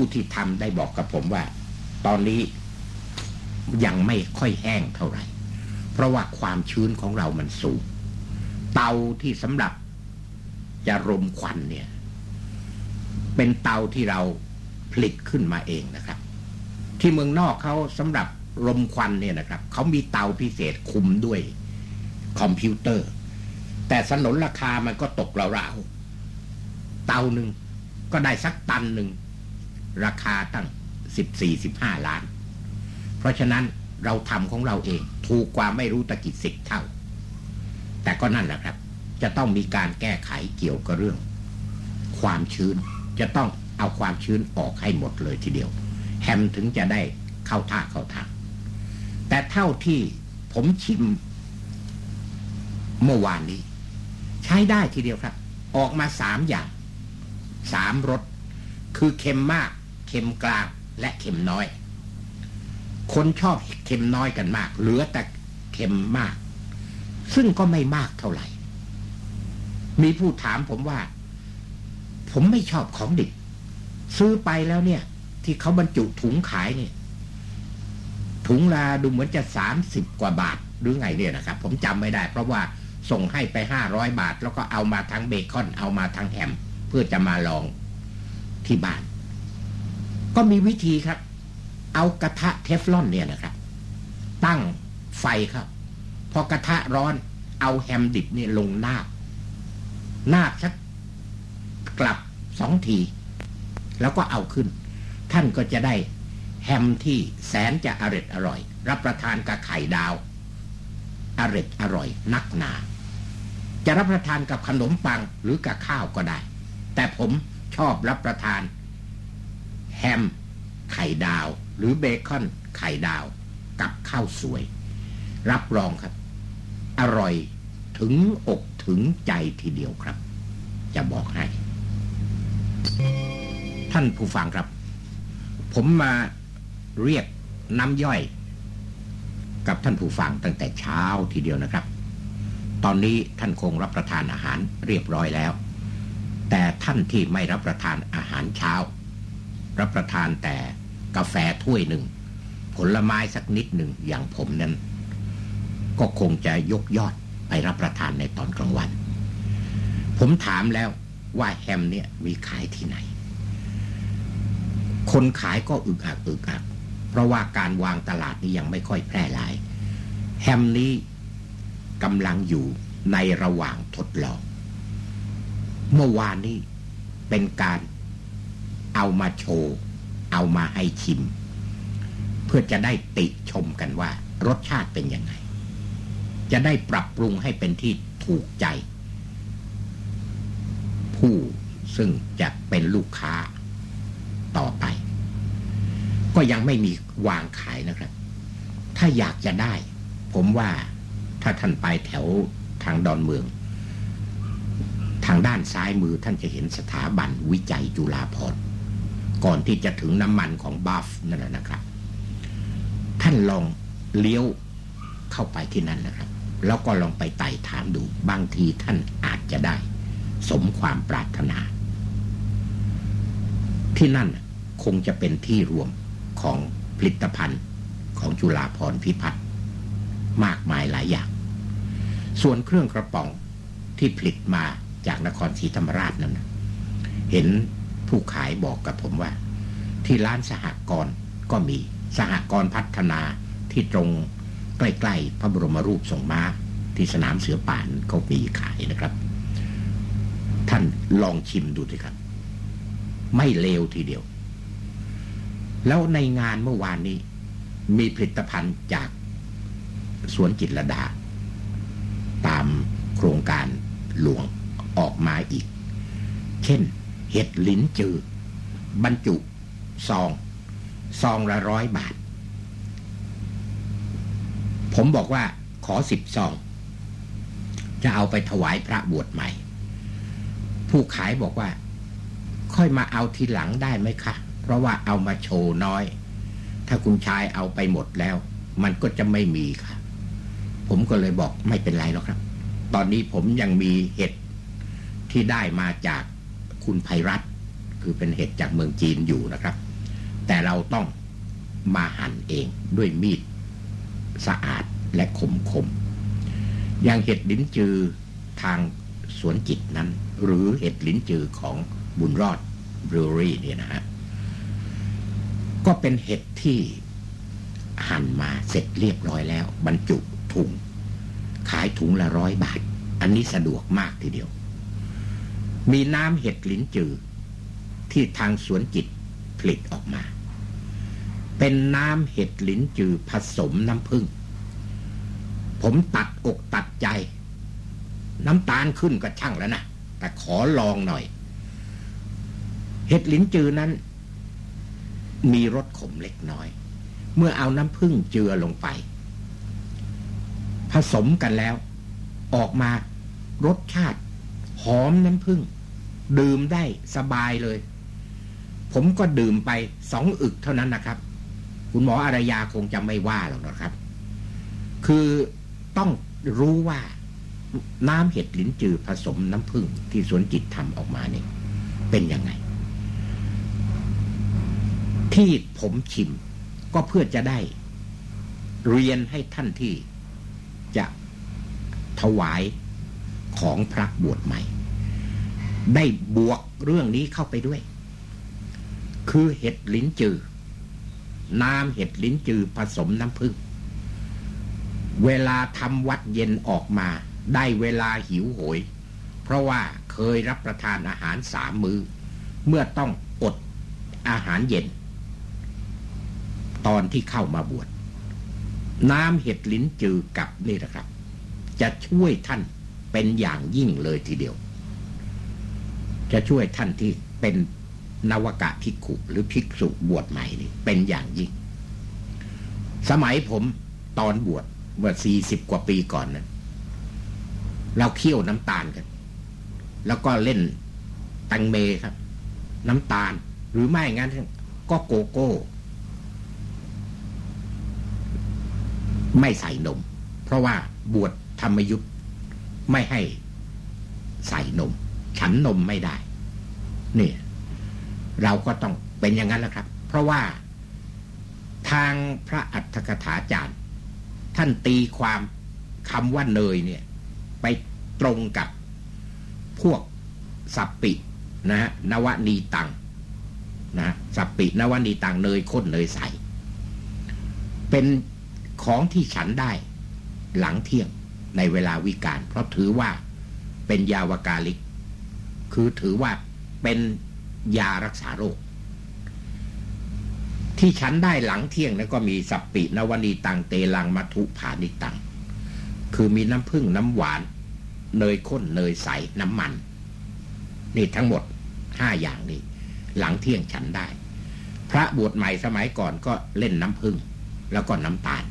ผู้ที่ทำได้บอกกับผมว่า ตอนนี้ยังไม่ค่อยแห้งเท่าไหร่ เพราะว่าความชื้นของเรามันสูง เตาที่สำหรับจะรมควันเนี่ย เป็นเตาที่เราผลิตขึ้นมาเองนะครับ ที่เมืองนอกเขาสำหรับรมควันเนี่ยนะครับเขามีเตาพิเศษคุมด้วยคอมพิวเตอร์ แต่สนนราคามันก็ตกราวๆเตาหนึ่งก็ได้สักตันหนึ่ง ราคาตั้งสิบสี่สิบห้าล้าน เพราะฉะนั้นเราทำของเราเองถูกกว่าไม่รู้ตะกิดสิบเท่า แต่ก็นั่นแหละครับ จะต้องมีการแก้ไขเกี่ยวกับเรื่อง ความชื้นจะต้องเอาความชื้นออกให้หมดเลยทีเดียว แฮมถึงจะได้เข้าท่าเข้าทางแต่เท่าที่ผมชิมเมื่อวานนี้ ใช้ได้ทีเดียวครับ ออกมาสามอย่างสามรสคือเค็มมาก เค็มกลางและเค็มน้อย คนชอบเค็มน้อยกันมาก เหลือแต่เค็มมาก ซึ่งก็ไม่มากเท่าไหร่ มีผู้ถามผมว่า ผมไม่ชอบของดิบซื้อไปแล้วเนี่ย ที่เขาบรรจุถุงขายเนี่ย ถุงละดูเหมือนจะสามสิบกว่าบาทหรือไงเนี่ยนะครับ ผมจำไม่ได้ เพราะว่าส่งให้ไปห้าร้อยบาท แล้วก็เอามาทั้งเบคอนเอามาทั้งแฮมเพื่อจะมาลองที่บ้าน ก็มีวิธีครับ เอากระทะเทฟลอนเนี่ยนะครับ ตั้งไฟครับ พอกระทะร้อนเอาแฮมดิบเนี่ยลงนาบนาบสักกลับสองที แล้วก็เอาขึ้น ท่านก็จะได้แฮมที่แสนจะอร่อยอร่อย รับประทานกับไข่ดาว อร่อยอร่อย นักหนา จะรับประทานกับขนมปังหรือกับข้าวก็ได้ แต่ผมชอบรับประทาน แฮม ไข่ดาว หรือเบคอน ไข่ดาว กับข้าวสวย รับรองครับ อร่อยถึงอกถึงใจทีเดียวครับ จะบอกให้ ท่านผู้ฟังครับ ผมมาเรียกน้ำย่อย กับท่านผู้ฟังตั้งแต่เช้าทีเดียวนะครับ ตอนนี้ท่านคงรับประทานอาหารเรียบร้อยแล้ว แต่ท่านที่ไม่รับประทานอาหารเช้า รับประทานแต่กาแฟถ้วยหนึ่ง ผลไม้สักนิดหนึ่งอย่างผมนั้น ก็คงจะยกยอดไปรับประทานในตอนกลางวัน ผมถามแล้วว่าแฮมเนี่ยมีขายที่ไหน คนขายก็อึกอักอึกอัก เพราะว่าการวางตลาดนี้ยังไม่ค่อยแพร่หลาย แฮมนี้กำลังอยู่ในระหว่างทดลอง เมื่อวานนี้เป็นการ เอามาโชว์ เอามาให้ชิม เพื่อจะได้ติชมกันว่า รสชาติเป็นยังไง จะได้ปรับปรุงให้เป็นที่ถูกใจ ผู้ซึ่งจะเป็นลูกค้าต่อไป ก็ยังไม่มีวางขายนะครับ ถ้าอยากจะได้ ผมว่าถ้าท่านไปแถวทางดอนเมือง ทางด้านซ้ายมือท่านจะเห็นสถาบันวิจัยจุฬาภรณ์ ก่อนที่จะถึงน้ำมันของบัฟนั่นแหละนะครับ ท่านลองเลี้ยวเข้าไปที่นั่นนะครับ แล้วก็ลองไปไต่ถามดู บางทีท่านอาจจะได้ สมความปรารถนา ที่นั่นคงจะเป็นที่รวมของผลิตภัณฑ์ของจุฬาภรพิพัฒน์มากมายหลายอย่าง ส่วนเครื่องกระป๋องที่ผลิตมาจากนครศรีธรรมราชนั้นน่ะเห็น ผู้ขายบอกกับผมว่า ที่ร้านสหกรณ์ก็มีสหกรณ์พัฒนาที่ตรงใกล้ๆพระบรมรูปทรงม้าที่สนามเสือป่านเขามีขายนะครับ ท่านลองชิมดูสิครับ ไม่เลวทีเดียว แล้วในงานเมื่อวานนี้ มีผลิตภัณฑ์จากสวนจิตรดา ตามโครงการหลวงออกมาอีก เช่น เห็ดลิ้นจือบรรจุซอง ซองละร้อยบาท ผมบอกว่าขอสิบซอง จะเอาไปถวายพระบวชใหม่ ผู้ขายบอกว่า ค่อยมาเอาทีหลังได้ไหมคะ เพราะว่าเอามาโชว์น้อย ถ้าคุณชายเอาไปหมดแล้ว มันก็จะไม่มีค่ะ ผมก็เลยบอกไม่เป็นไรหรอกครับ ตอนนี้ผมยังมีเห็ดที่ได้มาจาก คุณภัยรัตน์คือเป็นเห็ดจากเมืองจีนอยู่นะครับ แต่เราต้องมาหั่นเองด้วยมีดสะอาดและคมคมๆอย่างเห็ดลิ้นจือทางสวนจิตนั้น หรือเห็ดลิ้นจือของบุญรอดบรูรี่เนี่ยนะฮะก็เป็นเห็ดที่หั่นมาเสร็จเรียบร้อยแล้ว บรรจุถุง ขายถุงละร้อยบาท อันนี้สะดวกมากทีเดียว มีน้ำเห็ดหลินจือ ที่ทางสวนจิตผลิตออกมา เป็นน้ำเห็ดหลินจือผสมน้ำผึ้งผมตัดอกตัดใจ น้ำตาลขึ้นก็ช่างแล้วนะแต่ขอลองหน่อย เห็ดหลินจือนั้น มีรสขมเล็กน้อย เมื่อเอาน้ำผึ้งเจือลงไป ผสมกันแล้ว ออกมารสชาติหอมน้ำผึ้ง ดื่มได้สบายเลย ผมก็ดื่มไปสองอึกเท่านั้นนะครับ คุณหมออารยาคงจะไม่ว่าหรอกนะครับ คือต้องรู้ว่าน้ำเห็ดลิ้นจือผสมน้ำผึ้งที่สวนจิตทำออกมาเนี่ยเป็นยังไง ที่ผมชิมก็เพื่อจะได้เรียนให้ท่านที่จะถวายของพระบวชใหม่ ได้บวกเรื่องนี้เข้าไปด้วย คือเห็ดลิ้นจือ น้ำเห็ดลิ้นจือผสมน้ำผึ้งเวลาทำวัดเย็นออกมา ได้เวลาหิวโหย เพราะว่าเคยรับประทานอาหารสามมือ้อ เมื่อต้องอดอาหารเย็น ตอนที่เข้ามาบวชน้ำเห็ดลิ้นจือกับนี่แหละครับ จะช่วยท่านเป็นอย่างยิ่งเลยทีเดียว จะช่วยท่านที่เป็นนวกะภิกขุ หรือภิกษุบวชใหม่นี่เป็นอย่างยิ่ง สมัยผมตอนบวชเมื่อสี่สิบกว่าปีก่อนนั้นเราเคี่ยวน้ำตาลกัน แล้วก็เล่นตังเมครับ น้ำตาลหรือไม่งั้นก็โกโก้ ไม่ใส่นม เพราะว่าบวชธรรมยุทธ์ไม่ให้ใส่นม ฉันนมไม่ได้ เนี่ย เราก็ต้องเป็นอย่างนั้นแหละครับ เพราะว่าทางพระอัฏฐกถาจารย์ ท่านตีความคำว่าเนยเนี่ย ไปตรงกับพวกสัปปินะฮะนวนีตังนะสัปปินวนีตังเนยข้นเนยใส เป็นของที่ฉันได้หลังเที่ยงในเวลาวิการ เพราะถือว่าเป็นยาวกาลิก คือถือว่าเป็นยารักษาโรค ที่ฉันได้หลังเที่ยงนั้นก็มีสัปปินวนีตังเตลังมัทุผานิตัง คือมีน้ำผึ้งน้ำหวาน เนยข้นเนยใสน้ำมัน นี่ทั้งหมดห้าอย่างนี้ หลังเที่ยงฉันได้ พระบวชใหม่สมัยก่อนก็เล่นน้ำผึ้งแล้วก็น้ำตาล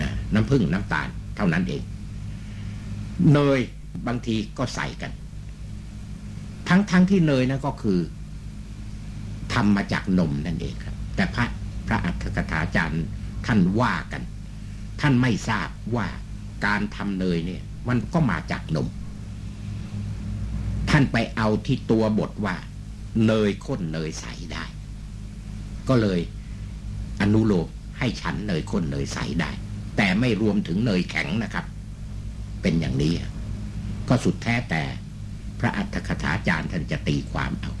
นะน้ำผึ้งน้ำตาล เท่านั้นเอง เนยบางทีก็ใส่กัน ทั้งทั้งที่เนยนั่นก็คือทำมาจากนมนั่นเองครับ แต่พระพระอัฏฐกถาจารย์ท่านว่ากัน ท่านไม่ทราบว่าการทำเนยเนี่ย มันก็มาจากนม ท่านไปเอาที่ตัวบทว่า เนยข้นเนยใสได้ ก็เลยอนุโลมให้ฉันเนยข้นเนยใสได้ แต่ไม่รวมถึงเนยแข็งนะครับ เป็นอย่างนี้ ก็สุดแท้แต่ พระอัฏฐกถาจารย์ท่านจะตีความเอา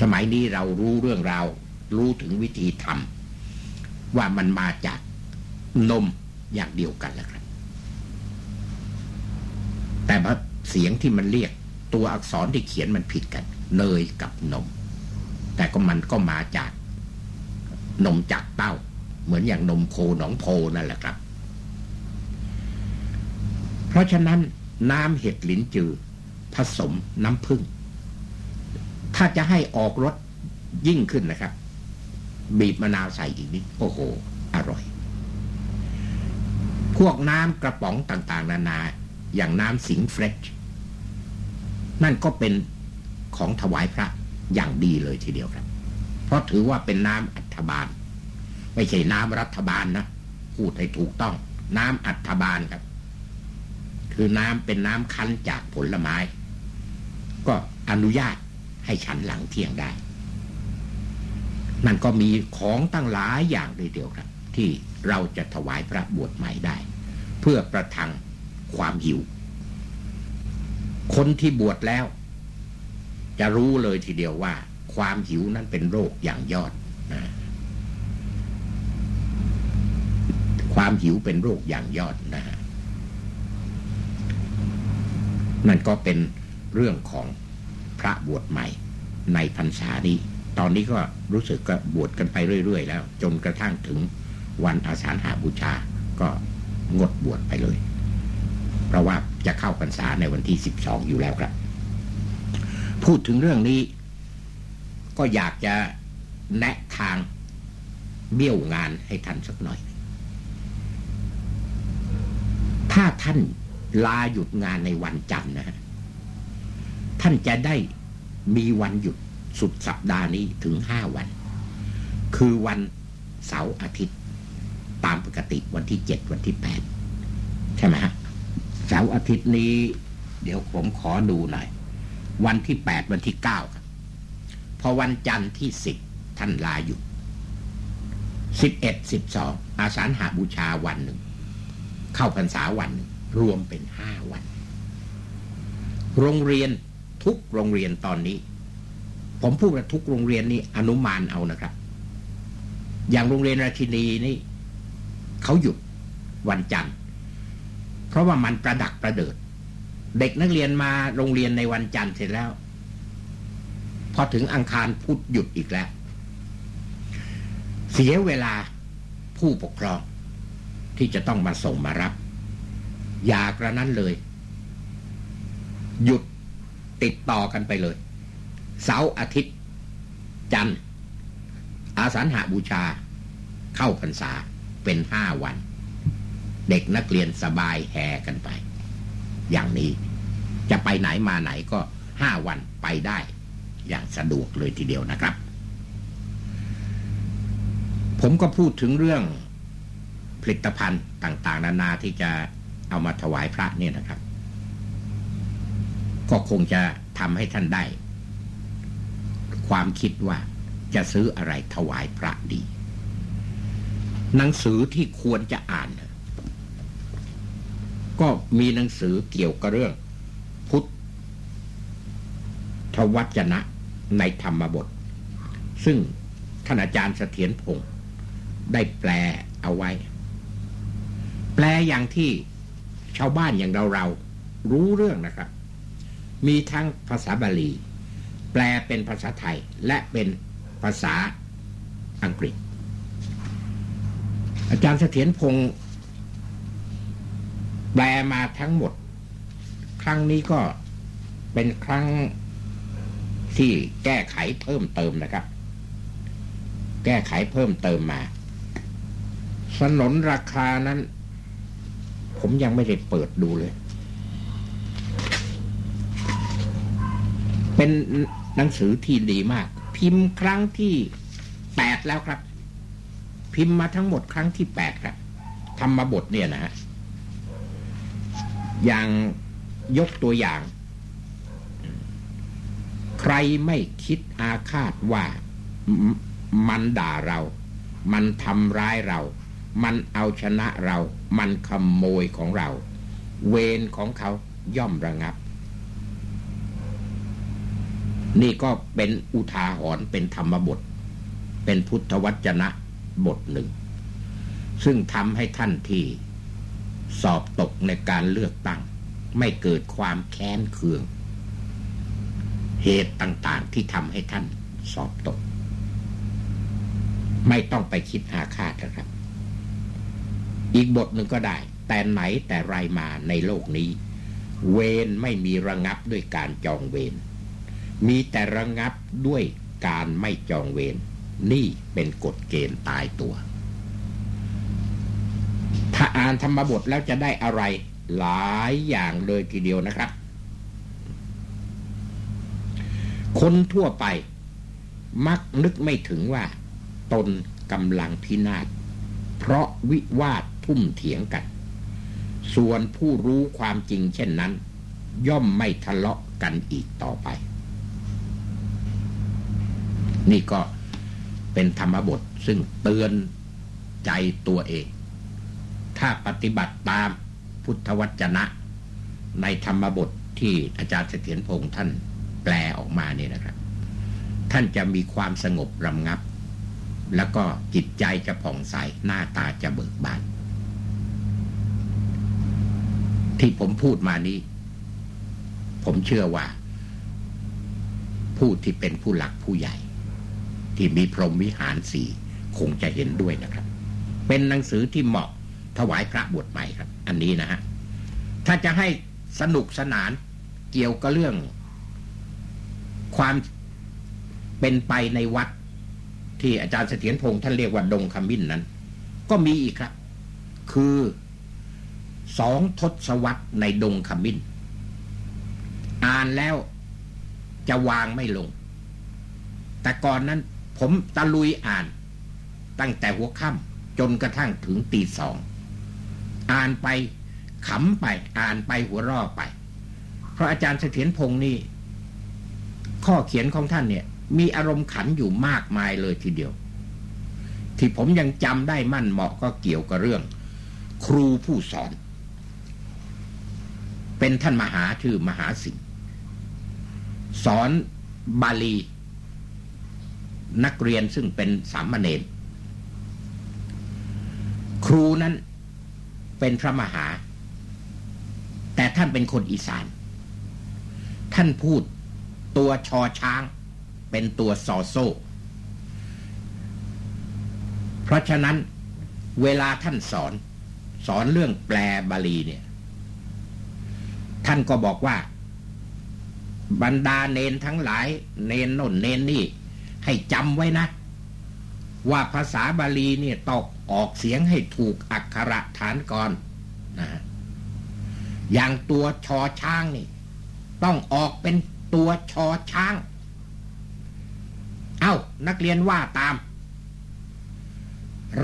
สมัยนี้เรารู้เรื่องราว รู้ถึงวิธีทำว่ามันมาจากนมอย่างเดียวกันแล้วครับ แต่ว่าเสียงที่มันเรียกตัวอักษรที่เขียนมันผิดกัน เนยกับนม แต่ก็มันก็มาจากนมจากเต้า เหมือนอย่างนมโคหนองโพนั่นแหละครับ เพราะฉะนั้นน้ำเห็ดลิ้นจือ ผสมน้ำผึ้งถ้าจะให้ออกรสยิ่งขึ้นนะครับ บีบมะนาวใส่อีกนิดโอ้โห อร่อย พวกน้ำกระป๋องต่าง ๆ นานา อย่างน้ำสิงเฟรชนั่นก็เป็นของถวายพระอย่างดีเลยทีเดียวครับ เพราะถือว่าเป็นน้ำอัฐบาล ไม่ใช่น้ำรัฐบาลนะพูดให้ถูกต้อง น้ำอัฐบาลครับ คือน้ำเป็นน้ำคั้นจากผลไม้ ก็อนุญาตให้ฉันหลังเที่ยงได้มันก็มีของตั้งหลายอย่างเลยเดียวครับ ที่เราจะถวายพระบวชใหม่ได้ เพื่อประทังความหิว คนที่บวชแล้ว จะรู้เลยทีเดียวว่า ความหิวนั้นเป็นโรคอย่างยอดนะความหิวเป็นโรคอย่างยอดนะฮะนั่นก็เป็น เรื่องของพระบวชใหม่ในพรรษานี้ ตอนนี้ก็รู้สึกก็บวชกันไปเรื่อย ๆ แล้ว จนกระทั่งถึงวันอาสาฬหาบูชาก็งดบวชไปเลย เพราะว่าจะเข้าพรรษาในวันที่สิบสองอยู่แล้วครับ พูดถึงเรื่องนี้ก็อยากจะแนะทางเบี้ยวงานให้ท่านสักหน่อย ถ้าท่านลาหยุดงานในวันจันทร์นะฮะ ท่านจะได้มีวันหยุดสุดสัปดาห์นี้ถึงห้าวัน คือวันเสาร์อาทิตย์ ตามปกติวันที่เจ็ดวันที่แปดใช่ไหมฮะเสาร์อาทิตย์นี้ เดี๋ยวผมขอดูหน่อย วันที่แปดวันที่เก้าครับ พอวันจันทร์ที่สิบท่านลาหยุดสิบเอ็ดสิบสองอาสาฬหาบูชาวันหนึ่ง เข้าพรรษาวันหนึ่งรวมเป็นห้าวัน โรงเรียน ทุกโรงเรียนตอนนี้ ผมพูดว่าทุกโรงเรียนนี่อนุมานเอานะครับ อย่างโรงเรียนราชินีนี่เขาหยุดวันจันทร์ เพราะว่ามันประดักประเดิด เด็กนักเรียนมาโรงเรียนในวันจันทร์เสร็จแล้ว พอถึงอังคารพุธหยุดอีกแล้ว เสียเวลาผู้ปกครองที่จะต้องมาส่งมารับ อยากระนั้นเลย หยุด ติดต่อกันไปเลย เสาร์อาทิตย์ จันทร์อาสาฬหาบูชา เข้าพรรษาเป็นห้าวัน เด็กนักเรียนสบายแห่กันไป อย่างนี้จะไปไหนมาไหนก็ห้าวันไปได้ อย่างสะดวกเลยทีเดียวนะครับ ผมก็พูดถึงเรื่องผลิตภัณฑ์ต่าง ๆ นานาที่จะเอามาถวายพระเนี่ยนะครับ ก็คงจะทำให้ท่านได้ ความคิดว่าจะซื้ออะไรถวายพระดี หนังสือที่ควรจะอ่าน ก็มีหนังสือเกี่ยวกับเรื่อง พุทธวจนะในธรรมบท ซึ่งท่านอาจารย์เสถียรพงศ์ได้แปลเอาไว้ แปลอย่างที่ชาวบ้านอย่างเราเรารู้เรื่องนะครับ มีทั้งภาษาบาลี แปลเป็นภาษาไทยและเป็นภาษาอังกฤษ อาจารย์เสถียรพงศ์แปลมาทั้งหมด ครั้งนี้ก็เป็นครั้งที่แก้ไขเพิ่มเติมนะครับ แก้ไขเพิ่มเติมมา สนนราคานั้น ผมยังไม่ได้เปิดดูเลย เป็นหนังสือที่ดีมาก พิมพ์ครั้งที่แปดแล้วครับ พิมพ์มาทั้งหมดครั้งที่แปดครับธรรมบทเนี่ยนะฮะอย่างยกตัวอย่าง ใครไม่คิดอาฆาตว่ามันด่าเรา มันทำร้ายเรา มันเอาชนะเรา มันขโมยของเรา เวรของเขาย่อมระงับ นี่ก็เป็นอุทาหรณ์เป็นธรรมบท เป็นพุทธวจนะบทหนึ่ง ซึ่งทำให้ท่านที่สอบตกในการเลือกตั้ง ไม่เกิดความแค้นเคือง เหตุต่างๆที่ทำให้ท่านสอบตก ไม่ต้องไปคิดอาฆาตนะครับ อีกบทหนึ่งก็ได้ แต่ไหนแต่ไรมาในโลกนี้ เวรไม่มีระงับด้วยการจองเวร มีแต่ระงับด้วยการไม่จองเวรนี่เป็นกฎเกณฑ์ตายตัว ถ้าอ่านธรรมบทแล้วจะได้อะไร หลายอย่างเลยทีเดียวนะครับ คนทั่วไปมักนึกไม่ถึงว่า ตนกำลังพินาศเพราะวิวาททุ่มเถียงกัน ส่วนผู้รู้ความจริงเช่นนั้น ย่อมไม่ทะเลาะกันอีกต่อไป นี่ก็เป็นธรรมบทซึ่งเตือนใจตัวเอง ถ้าปฏิบัติตามพุทธวจนะ ในธรรมบทที่อาจารย์เสถียรพงษ์ท่านแปลออกมาเนี่ยนะครับ ท่านจะมีความสงบรำงับ แล้วก็จิตใจจะผ่องใสหน้าตาจะเบิกบานที่ผมพูดมานี้ ผมเชื่อว่า ผู้ที่เป็นผู้หลักผู้ใหญ่ ที่มีพรหมวิหารสี่คงจะเห็นด้วยนะครับ เป็นหนังสือที่เหมาะถวายพระบทใหม่ครับ อันนี้นะฮะถ้าจะให้สนุกสนานเกี่ยวกับเรื่อง ความเป็นไปในวัด ที่อาจารย์เสถียรพงษ์ท่านเรียกว่าดงขมิ้นนั้น ก็มีอีกครับ คือสองทศวรรษในดงขมิ้น อ่านแล้วจะวางไม่ลง แต่ก่อนนั้น ผมตะลุยอ่าน ตั้งแต่หัวค่ำจนกระทั่งถึงตีสอง อ่านไปขำไปอ่านไปหัวรอไป เพราะอาจารย์เสถียรพงษ์นี่ ข้อเขียนของท่านเนี่ย มีอารมณ์ขันอยู่มากมายเลยทีเดียว ที่ผมยังจำได้มั่นเหมาะก็เกี่ยวกับเรื่อง ครูผู้สอน เป็นท่านมหาชื่อมหาสิงสอนบาลี นักเรียนซึ่งเป็นสามเณรครูนั้นเป็นพระมหา แต่ท่านเป็นคนอีสาน ท่านพูดตัวชอช้าง เป็นตัวซอโซ่เพราะฉะนั้นเวลาท่านสอน สอนเรื่องแปลบาลีเนี่ย ท่านก็บอกว่า บรรดาเนนทั้งหลาย เนนน่นเนนนี่ ให้จำไว้นะ ว่าภาษาบาลีเนี่ยตอกออกเสียงให้ถูกอักขระฐานก่อนนะอย่างตัวชอช้างนี่ ต้องออกเป็นตัวชอช้าง เอา้า นักเรียนว่าตาม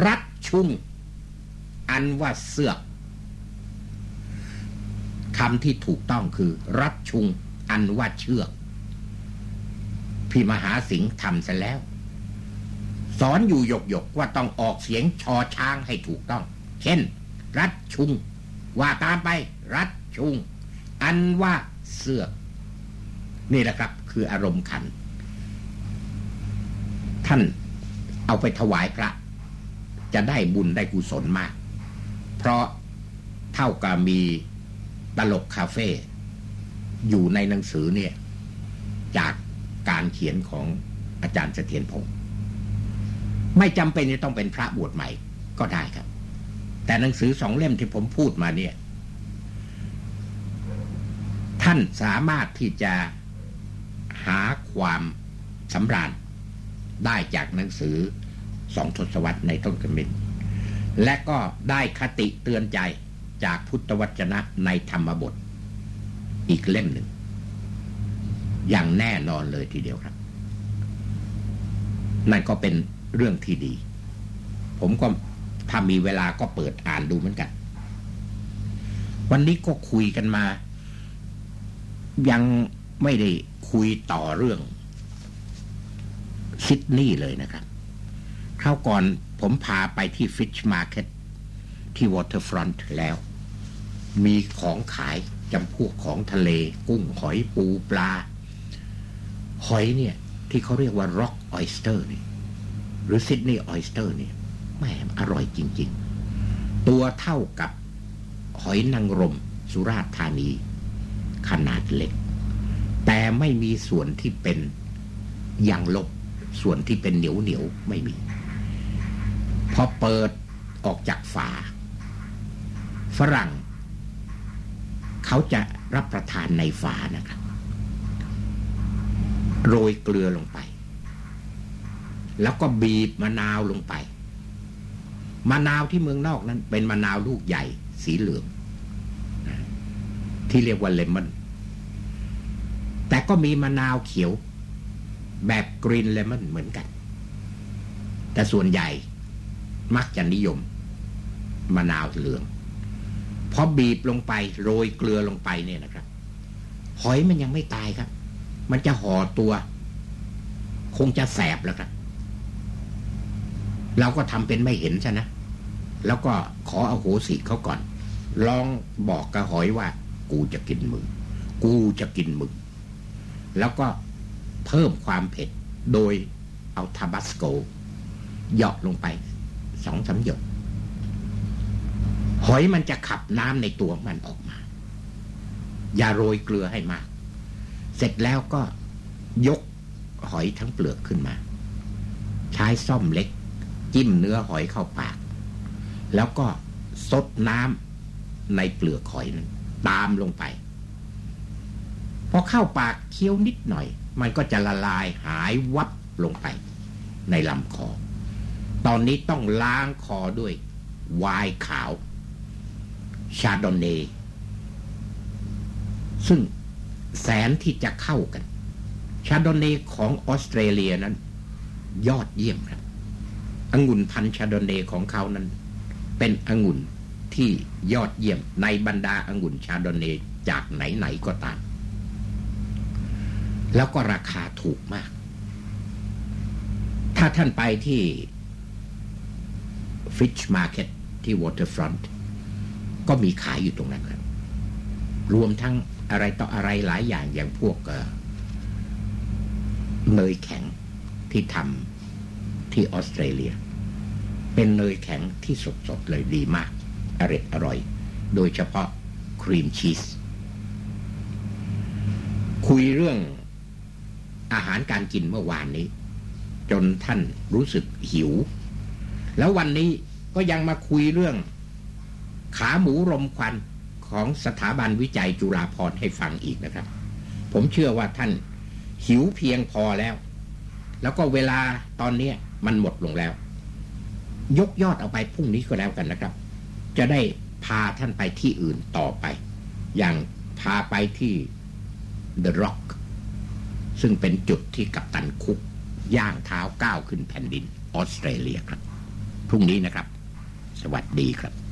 รัดชุงอันว่าเสือกคำที่ถูกต้องคือ รัดชุงอันว่าเชือก พี่มหาสิงห์ทำเสร็จแล้ว สอนอยู่หยกหยกว่าต้องออกเสียงชอช้างให้ถูกต้อง เช่น รัดชุง ว่าตามไป รัดชุง อันว่าเสือกนี่แหละครับ คืออารมณ์ขัน ท่านเอาไปถวายพระ จะได้บุญได้กุศลมาก เพราะเท่ากับมีตลกคาเฟ่อยู่ในหนังสือเนี่ย จาก การเขียนของอาจารย์เสถียรพงศ์ไม่จำเป็นจะต้องเป็นพระบวชใหม่ก็ได้ครับ แต่หนังสือสองเล่มที่ผมพูดมาเนี่ย ท่านสามารถที่จะหาความสำราญได้จากหนังสือสองทศวรรษในต้นกระมินและก็ได้คติเตือนใจจากพุทธวจนะในธรรมบท อีกเล่มหนึ่ง อย่างแน่นอนเลยทีเดียวครับ นั่นก็เป็นเรื่องที่ดี ผมก็ถ้ามีเวลาก็เปิดอ่านดูเหมือนกัน วันนี้ก็คุยกันมา ยังไม่ได้คุยต่อเรื่องซิดนีย์เลยนะครับคราวก่อนผมพาไปที่ฟิชมาร์เก็ตที่วอเตอร์ฟรอนต์แล้ว มีของขายจำพวกของทะเล กุ้งหอยปูปลา หอยเนี่ยที่เขาเรียกว่าร็อกออยสเตอร์นี่หรือซิดนีย์ออยสเตอร์เนี่ยแหมอร่อยจริง ๆ ตัวเท่ากับหอยนางรมสุราษฎร์ธานี ขนาดเล็ก แต่ไม่มีส่วนที่เป็นยางลบส่วนที่เป็นเหนียวเหนียวไม่มี พอเปิดออกจากฝา ฝรั่ง เขาจะรับประทานในฝานะครับ โรยเกลือลงไป แล้วก็บีบมะนาวลงไป มะนาวที่เมืองนอกนั้น เป็นมะนาวลูกใหญ่ สีเหลืองที่เรียกว่าเลมอนแต่ก็มีมะนาวเขียว แบบกรีนเลมอนเหมือนกัน แต่ส่วนใหญ่มักจะนิยมมะนาวเหลืองพอบีบลงไป โรยเกลือลงไปเนี่ยนะครับ หอยมันยังไม่ตายครับ มันจะห่อตัว คงจะแสบแล้วครับ เราก็ทำเป็นไม่เห็นใช่นะแล้วก็ขออโหสิเขาก่อน ลองบอกกับหอยว่า กูจะกินมึง กูจะกินมึง แล้วก็เพิ่มความเผ็ด โดยเอาทาบาสโกหยาะลงไปสองสามหยดหอยมันจะขับน้ำในตัวมันออกมา อย่าโรยเกลือให้มาก เสร็จแล้วก็ยกหอยทั้งเปลือกขึ้นมา ใช้ซ่อมเล็ก จิ้มเนื้อหอยเข้าปาก แล้วก็ซดน้ำในเปลือกหอยนั้นตามลงไป พอเข้าปากเคี้ยวนิดหน่อย มันก็จะละลายหายวับลงไป ในลำคอ ตอนนี้ต้องล้างคอด้วยไวน์ขาว ชาดอนเน ซึ่ง แสนที่จะเข้ากัน ชาโดนเนของออสเตรเลียนั้น ยอดเยี่ยมครับองุ่นพันชาโดนเนของเขานั้น เป็นองุ่นที่ยอดเยี่ยมในบรรดาองุ่นชาโดนเนจากไหนๆก็ตาม แล้วก็ราคาถูกมาก ถ้าท่านไปที่ Fish Market ที่ Waterfront ก็มีขายอยู่ตรงนั้นครับ รวมทั้ง อะไรต่ออะไรหลายอย่างอย่างพวกเนยแข็งที่ทำที่ออสเตรเลีย เป็นเนยแข็งที่สดๆเลยดีมาก อร่อยอร่อย โดยเฉพาะครีมชีสคุยเรื่องอาหารการกินเมื่อวานนี้ จนท่านรู้สึกหิว แล้ววันนี้ก็ยังมาคุยเรื่อง ขาหมูรมควัน ของสถาบันวิจัยจุฬาภรณ์ให้ฟังอีกนะครับ ผมเชื่อว่าท่านหิวเพียงพอแล้ว แล้วก็เวลาตอนนี้มันหมดลงแล้ว ยกยอดเอาไปพรุ่งนี้ก็แล้วกันนะครับ จะได้พาท่านไปที่อื่นต่อไป อย่างพาไปที่ The Rock ซึ่งเป็นจุดที่กัปตันคุก ย่างเท้าก้าวขึ้นแผ่นดินออสเตรเลียครับ พรุ่งนี้นะครับ สวัสดีครับ